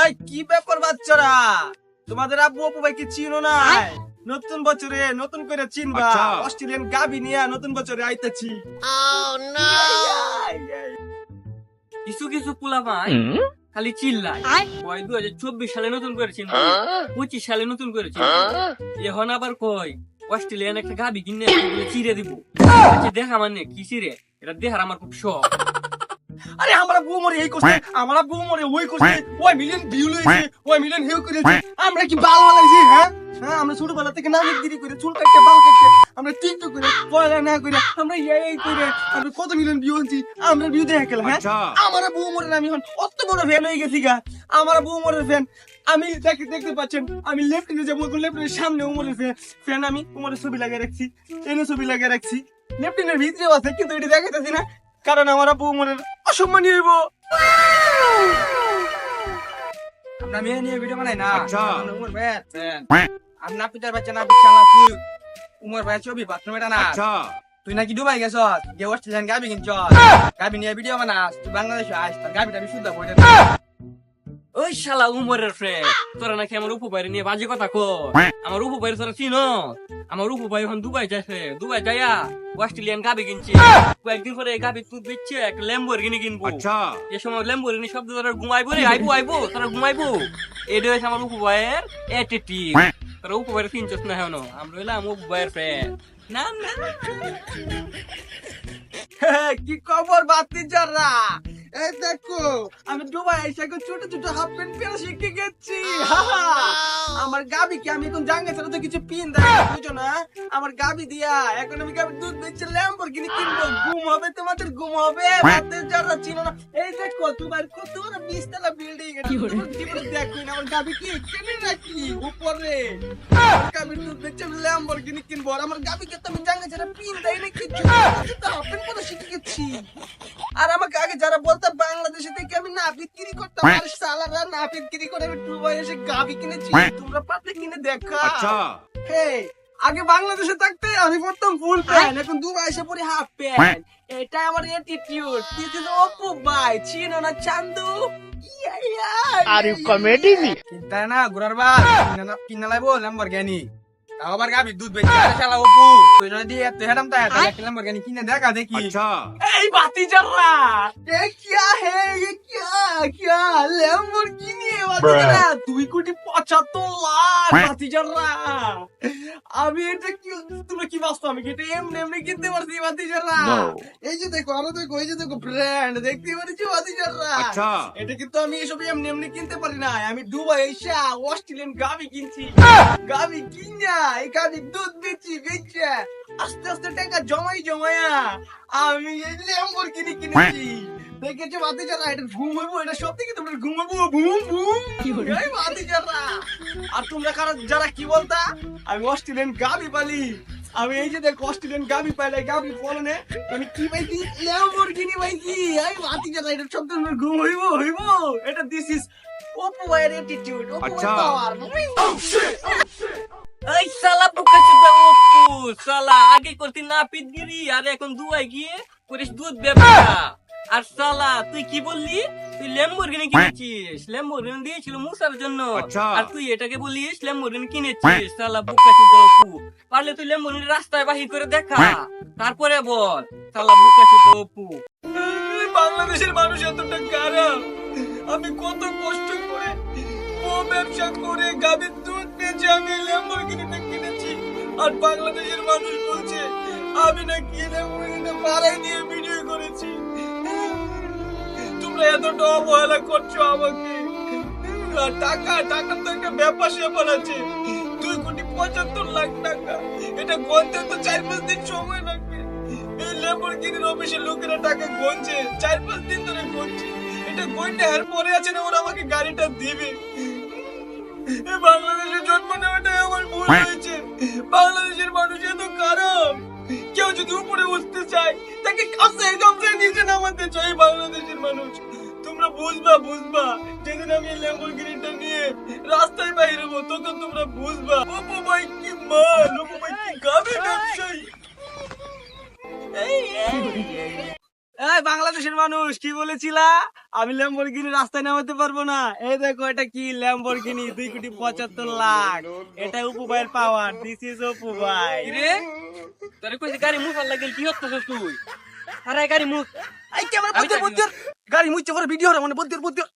এই কি ব্যাপার বাচ্চারা? তোমাদের আব্বু আপু ভাই কি চিনো না? নতুন বছরে নতুন করে চিনবা। আচ্ছা। অস্ট্রেলিয়ান গাবি নিয়ে নতুন বছরে আইতেছি। কিছু কিছু পোলাপান খালি চিল্লায়। কয় দু হাজার চব্বিশ সালে নতুন করেছেন পঁচিশ সালে নতুন করেছেন এখন আবার কয় অস্ট্রেলিয়ান একটা গাবি কিনে চিরে দিব। আচ্ছা দেখা মানে কি চিরে এটা দেখার আমার খুব শখ। আরে আমরা বউ মরে এই করছে আমরা বউ মরে ওই করছে ওই মিলিয়ন ভিউ লইছে ওই মিলিয়ন ভিউ করেছে। আমরা কি বাল বানাইছি হ্যাঁ? হ্যাঁ আমরা ছোটবেলা থেকে নাম দিদি করে চুল কাটতে বাল কাটতে আমরা টিকটক করে পয়লা না করে আমরা এই এই করে আমরা কত মিলিয়ন ভিউ আনছি আমরা ভিউ দেখে গেলাম হ্যাঁ? আচ্ছা। আমার বউ মরে আমি এখন অত বড় ফ্যান হয়ে গেছি গা। আমার বউ মরে ফ্যান আমি দেখতে দেখতে পাচ্ছেন আমি লেফট লেফটিনে যাব লেফটিনের সামনে উমরের ফ্যান ফ্যান আমি উমরের ছবি লাগিয়ে রাখছি এনে ছবি লাগিয়ে রাখছি। লেফটিনের ভিতরে আছে কিন্তু এটা দেখাইতেছি না। কারণ আমার আপু মনে অসম্মান হইব। আপনার মেয়ে নিয়ে ভিডিও বানাই না। আচ্ছা। উমর ভাই না পিতার বাচ্চা না না তুই উমর ভাই ছবি বাথরুম এটা না আচ্ছা। তুই নাকি ডুবাই গেছ? যে অস্ট্রেলিয়ান গাবি কিনছ? গাবি নিয়ে ভিডিও বানাস। তুই বাংলাদেশে আস তোর গাবিটা আমি শুদ্ধ বইটা ওই শালা উমরের ফ্রেন্ড তোরা নাকি আমার উপবাইরে নিয়ে বাজে কথা কর আমার উপবাইরে তোরা চিনো আমার উপবাই এখন দুবাই যাচ্ছে দুবাই যাইয়া অস্ট্রেলিয়ান গাবি কিনছি। কয়েকদিন পরে এই গাবি তুই বেচছে একটা ল্যাম্বরগিনি কিনবো। আচ্ছা। এ সময় ল্যাম্বরগিনি শব্দ তোরা ঘুমাইবো রে আইবো আইবো তোরা ঘুমাইবো। এটা হচ্ছে আমার উপবাইয়ের অ্যাটিটিউড তোরা উপবাইরে চিনছস না হেন আমরা হইলাম উপবাইয়ের ফ্রেন্ড না না কি খবর বাতি যারা এই দেখো আমি দুবাই এসে এখন ছোট ছোট হাফ প্যান্ট পরে শিখে গেছি। আমার গাবি কি আমি এখন জাঙ্গে ছাড়া তো কিছু পিন দেয় বুঝো না? আমার গাবি দিয়া এখন আমি গাবি দুধ বেচে ল্যাম্বরগিনি কিনবো। ঘুম হবে তোমাদের ঘুম হবে। যারা চিনো না এই দেখো তোমার কত বড় বিশতলা বিল্ডিং দেখো না আমার গাবি কি? এখানে নাকি? উপরে। গাবির দুধ বেচে ল্যাম্বরগিনি কিনবো। আর আমার গাবিকে তো আমি জাঙ্গে ছাড়া পিন দেয় না কিছু। তো হাফ প্যান্ট পরে শিখে গেছি। আর আমাকে আগে যারা বলতো বিক্রি করতাম আর সালারা না বিক্রি করে আমি দুবাই এসে গাবি কিনেছি। তোমরা পাবলিক কিনে দেখা। আচ্ছা। হে আগে বাংলাদেশে থাকতে আমি পড়তাম ফুল প্যান্ট এখন দুবাই এসে পড়ি হাফ প্যান্ট এটা আমার অ্যাটিটিউড দিস ইজ অপু বাই চিনো না Chandu? Are you comedy me না গুরার বাল কিনা কিনা লাইবো ল্যাম্বরগিনি তাও আবার গাবি দুধ বেচে শালা অপু তুই যদি এত হেডাম তাই তাহলে ল্যাম্বরগিনি কিনে দেখা দেখি। আচ্ছা। ভাতিজাররা এ কিয়া হে এ কিয়া কিয়া ল্যাম্বরগিনি ভাতিজাররা দুই কোটি পঁচাত্তর লাখ ভাতিজাররা আমি এটা কি তোমরা কি বাস্তব আমি এটা এমনি এমনি কিনতে পারছি ভাতিজাররা এই যে দেখো আরও দেখো এই যে দেখো ব্র্যান্ড দেখতে পারছি ভাতিজাররা আচ্ছা। এটা কিন্তু আমি এসব এমনি এমনি কিনতে পারি না আমি দুবাই এসে অস্ট্রেলিয়ান গাবি কিনছি। গাবি কিনা এই গাবি দুধ বেচি বেচি আস্তে আস্তে টাকা জমাই জমায়া আমি এই ল্যাম্বরগিনি কিনেছি। দেখেছ বাতি যারা এটা ঘুম হইবো? এটা সব থেকে তোমরা ঘুম হইবো? এই বাতি যারা আর তোমরা কারা যারা কি বলতা? আমি অস্ট্রেলিয়ান গাবি পালি। আমি এই যে দেখ অস্ট্রেলিয়ান গাবি পাইলে গাবি ফলনে। আমি কি পাইছি? ল্যাম্বরগিনি পাইছি। এই বাতি যারা এটা সব তোমরা ঘুম হইবো হইবো। এটা দিস ইজ ওপো এর অ্যাটিটিউড ওপো আচ্ছা। পাওয়ার এই শালা বুকা চুদা আগে করতি না পিতগিরি আর এখন দুয়াই গিয়ে করিস দুধ ব্যবসা। আর শালা তুই কি বললি? তুই ল্যাম্বরগিনি কিনেছিস? ল্যাম্বরগিনি দিয়েছিল মুসার জন্য। আচ্ছা। আর তুই এটাকে বলিস ল্যাম্বরগিনি কিনেছিস। শালা বুকা চুদা অপু। পারলে তুই ল্যাম্বরগিনি রাস্তায় বাহির করে দেখা। তারপরে বল শালা বুকা চুদা অপু। বাংলাদেশের মানুষ এতটা খারাপ আমি কত কষ্ট করে ও ব্যবসা করে গাভীর দুধ বেচে আমি ল্যাম্বরগিনিটা কিনেছি আর বাংলাদেশের মানুষ বলছে, আমি না কি ভাড়ায় দিয়ে ভিডিও করেছি। তোমরা এতটা অবহেলা করছ আমাকে। আর টাকা টাকার তো একটা ব্যাপার স্যাপার আছে। দুই কোটি পঁচাত্তর লাখ টাকা। এটা গন্তে তো চার পাঁচ দিন সময় লাগবে। এই ল্যাম্বরগিনির অফিসের লোকেরা টাকা গুনছে চার পাঁচ দিন ধরে গুনছে এটা গন্ডে হার পরে আছে না, ওরা আমাকে গাড়িটা দিবে। বাংলাদেশে জন্ম নেওয়াটাই আমার ভুল হয়েছে। বাংলাদেশের মানুষ এত খারাপ কেউ যদি উপরে উঠতে চায় তাকে কাছে কাছে নিচে নামাতে চাই বাংলাদেশের মানুষ তোমরা বুঝবা বুঝবা যেদিন আমি এই ল্যাম্বরগিনিটা নিয়ে রাস্তায় বাইরে হব তখন তোমরা বুঝবা অপু ভাই কি মাল অপু ভাই কি গাবে ব্যবসায়ী এই, বাংলাদেশের মানুষ কি বলেছিলা? আমি ল্যাম্বরগিনি রাস্তায় নামাতে পারব না। এই দেখো এটা কি ল্যাম্বর ল্যাম্বরগিনি দুই কোটি পঁচাত্তর লাখ। এটা উপু ভাইয়ের পাওয়ার দিস ইজ উপু ভাই রে তোর কইছি গাড়ি মুখার লাগে কি হচ্ছে তুই? আরে গাড়ি মুখ। এই ক্যামেরা বুদ্ধি। বদ্যর গাড়ি মুচ্ছে পরে ভিডিও রে মানে বুদ্ধি বদ্যর